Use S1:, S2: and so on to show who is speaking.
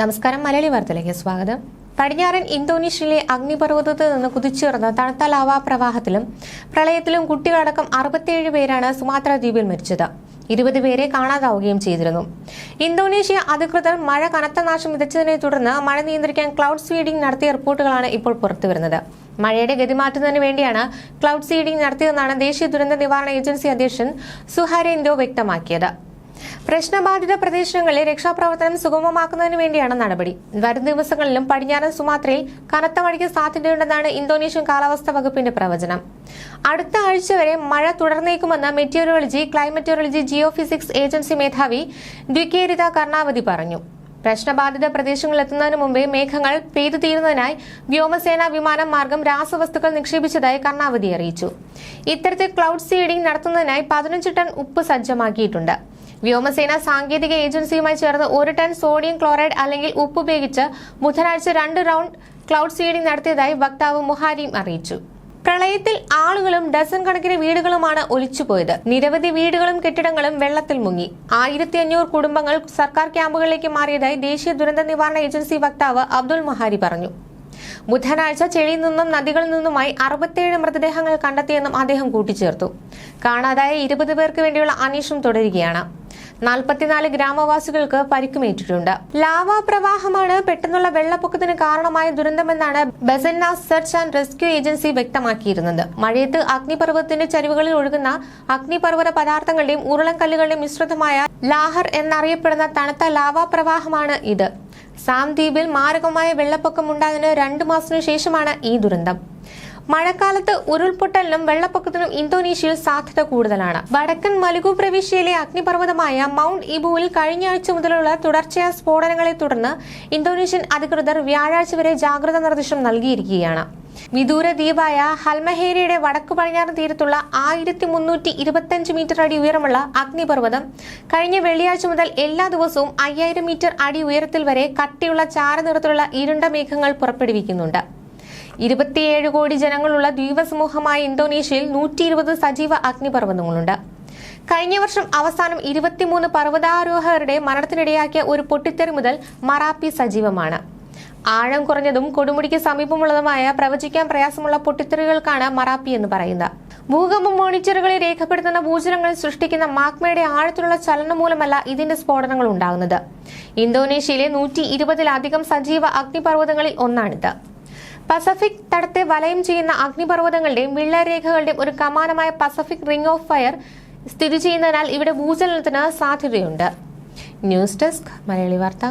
S1: നമസ്കാരം മലയാളി വാർത്തയിലേക്ക് സ്വാഗതം. പടിഞ്ഞാറൻ ഇന്തോനേഷ്യയിലെ അഗ്നിപർവതത്തിൽ നിന്ന് കുതിച്ചുയർന്ന തണുത്ത ലാവാ പ്രവാഹത്തിലും പ്രളയത്തിലും കുട്ടികളടക്കം അറുപത്തിയേഴ് പേരാണ് സുമാത്ര ദ്വീപിൽ മരിച്ചത്. ഇരുപത് പേരെ കാണാതാവുകയും ചെയ്തിരുന്നു. ഇന്തോനേഷ്യ അധികൃതർ മഴ കനത്ത നാശം വിതച്ചതിനെ തുടർന്ന് മഴ നിയന്ത്രിക്കാൻ ക്ലൗഡ് സീഡിംഗ് നടത്തിയ റിപ്പോർട്ടുകളാണ് ഇപ്പോൾ പുറത്തുവരുന്നത് മഴയുടെ ഗതി മാറ്റുന്നതിന് വേണ്ടിയാണ് ക്ലൗഡ് സീഡിംഗ് നടത്തിയതെന്നാണ് ദേശീയ ദുരന്ത നിവാരണ ഏജൻസി അധ്യക്ഷൻ സുഹാരേന്തോ വ്യക്തമാക്കിയത്. പ്രശ്നബാധിത പ്രദേശങ്ങളിലെ രക്ഷാപ്രവർത്തനം സുഗമമാക്കുന്നതിന് വേണ്ടിയാണ് നടപടി. വരും ദിവസങ്ങളിലും പടിഞ്ഞാറൻ സുമാത്രയിൽ കനത്ത മഴയ്ക്ക് സാധ്യതയുണ്ടെന്നാണ് ഇന്തോനേഷ്യൻ കാലാവസ്ഥാ വകുപ്പിന്റെ പ്രവചനം. അടുത്ത ആഴ്ച വരെ മഴ തുടർന്നേക്കുമെന്ന് മെറ്റീരിയോളജി ക്ലൈമറ്റോളജി ജിയോഫിസിക്സ് ഏജൻസി മേധാവി ദ്വികേരിത കർണാവതി പറഞ്ഞു. പ്രശ്നബാധിത പ്രദേശങ്ങളിൽ എത്തുന്നതിന് മുമ്പേ മേഘങ്ങൾ പെയ്തു തീരുന്നതിനായി വ്യോമസേന വിമാനം മാർഗം രാസവസ്തുക്കൾ നിക്ഷേപിച്ചതായി കർണാവതി അറിയിച്ചു. ഇത്തരത്തിൽ ക്ലൗഡ് സീഡിംഗ് നടത്തുന്നതിനായി പതിനഞ്ച് ടൺ ഉപ്പ് സജ്ജമാക്കിയിട്ടുണ്ട്. വ്യോമസേന സാങ്കേതിക ഏജൻസിയുമായി ചേർന്ന് ഒരു ടൺ സോഡിയം ക്ലോറൈഡ് അല്ലെങ്കിൽ ഉപ്പ് ഉപയോഗിച്ച് ബുധനാഴ്ച രണ്ട് റൗണ്ട് ക്ലൗഡ് സീഡിംഗ് നടത്തിയതായി വക്താവ് മുഹാരിം അറിയിച്ചു. പ്രളയത്തിൽ ആളുകളും ഡസൻ കണക്കിന് വീടുകളുമാണ് ഒലിച്ചുപോയത്. നിരവധി വീടുകളും കെട്ടിടങ്ങളും വെള്ളത്തിൽ മുങ്ങി. ആയിരത്തി അഞ്ഞൂറ് കുടുംബങ്ങൾ സർക്കാർ ക്യാമ്പുകളിലേക്ക് മാറിയതായി ദേശീയ ദുരന്ത നിവാരണ ഏജൻസി വക്താവ് അബ്ദുൾ മഹാരി പറഞ്ഞു. ബുധനാഴ്ച ചെളിയിൽ നിന്നും നദികളിൽ നിന്നുമായി അറുപത്തിയേഴ് മൃതദേഹങ്ങൾ കണ്ടെത്തിയെന്നും അദ്ദേഹം കൂട്ടിച്ചേർത്തു. കാണാതായ ഇരുപത് പേർക്ക് വേണ്ടിയുള്ള അന്വേഷണം തുടരുകയാണ്. നാൽപ്പത്തിനാല് ഗ്രാമവാസികൾക്ക് പരിക്കുമേറ്റിട്ടുണ്ട്. ലാവാ പ്രവാഹമാണ് പെട്ടെന്നുള്ള വെള്ളപ്പൊക്കത്തിന് കാരണമായ ദുരന്തമെന്നാണ് ബസന്ന സെർച്ച് ആൻഡ് റെസ്ക്യൂ ഏജൻസി വ്യക്തമാക്കിയിരുന്നത്. മഴയത്ത് അഗ്നിപർവതത്തിന്റെ ചരിവുകളിൽ ഒഴുകുന്ന അഗ്നിപർവത പദാർത്ഥങ്ങളുടെയും ഉരുളൻകല്ലുകളുടെയും മിശ്രിതമായ ലാഹർ എന്നറിയപ്പെടുന്ന തണുത്ത ലാവാ പ്രവാഹമാണ് ഇത്. സാം ദ്വീപിൽ മാരകമായ വെള്ളപ്പൊക്കം ഉണ്ടായതിന് രണ്ടു മാസത്തിനു ശേഷമാണ് ഈ ദുരന്തം. മഴക്കാലത്ത് ഉരുൾപൊട്ടലിനും വെള്ളപ്പൊക്കത്തിനും ഇന്തോനേഷ്യയിൽ സാധ്യത കൂടുതലാണ്. വടക്കൻ മലുഗു പ്രവിശ്യയിലെ അഗ്നിപർവതമായ മൗണ്ട് ഇബുവിൽ കഴിഞ്ഞ ആഴ്ച മുതലുള്ള തുടർച്ചയായ സ്ഫോടനങ്ങളെ തുടർന്ന് ഇന്തോനേഷ്യൻ അധികൃതർ വ്യാഴാഴ്ച വരെ ജാഗ്രതാ നിർദ്ദേശം നൽകിയിരിക്കുകയാണ്. വിദൂര ദ്വീപായ ഹൽമഹേരിയുടെ വടക്കു പടിഞ്ഞാറൻ തീരത്തുള്ള ആയിരത്തി മുന്നൂറ്റി ഇരുപത്തിയഞ്ച് മീറ്റർ അടി ഉയരമുള്ള അഗ്നിപർവതം കഴിഞ്ഞ വെള്ളിയാഴ്ച മുതൽ എല്ലാ ദിവസവും അയ്യായിരം മീറ്റർ അടി ഉയരത്തിൽ വരെ കട്ടിയുള്ള ചാരനിറത്തിലുള്ള ഇരുണ്ട മേഘങ്ങൾ പുറപ്പെടുവിക്കുന്നുണ്ട്. ഇരുപത്തിയേഴ് കോടി ജനങ്ങളുള്ള ദ്വീപസമൂഹമായ ഇന്തോനേഷ്യയിൽ നൂറ്റി ഇരുപത് സജീവ അഗ്നിപർവതങ്ങളുണ്ട്. കഴിഞ്ഞ വർഷം അവസാനം ഇരുപത്തിമൂന്ന് പർവതാരോഹകരുടെ മരണത്തിനിടയാക്കിയ ഒരു പൊട്ടിത്തെറി മുതൽ മറാപ്പി സജീവമാണ്. ആഴം കുറഞ്ഞതും കൊടുമുടിക്ക് സമീപമുള്ളതുമായ പ്രവചിക്കാൻ പ്രയാസമുള്ള പൊട്ടിത്തെറികൾക്കാണ് മറാപ്പി എന്ന് പറയുന്നത്. ഭൂകമ്പ മോണിറ്ററുകളിൽ രേഖപ്പെടുത്തുന്ന ഭൂചലങ്ങൾ സൃഷ്ടിക്കുന്ന മാഗ്മയുടെ ആഴത്തിലുള്ള ചലനം മൂലമല്ല ഇതിന്റെ സ്ഫോടനങ്ങൾ ഉണ്ടാകുന്നത്. ഇന്തോനേഷ്യയിലെ നൂറ്റി ഇരുപതിലധികം സജീവ അഗ്നിപർവതങ്ങളിൽ ഒന്നാണിത്. പസഫിക് തടത്തെ വലയം ചെയ്യുന്ന അഗ്നിപർവതങ്ങളുടെയും വിള്ളരേഖകളുടെയും ഒരു കമാനമായ പസഫിക് റിംഗ് ഓഫ് ഫയർ സ്ഥിതി ചെയ്യുന്നതിനാൽ ഇവിടെ ഭൂചലനത്തിന് സാധ്യതയുണ്ട്. ന്യൂസ് ഡെസ്ക് മലയാളി വാർത്ത.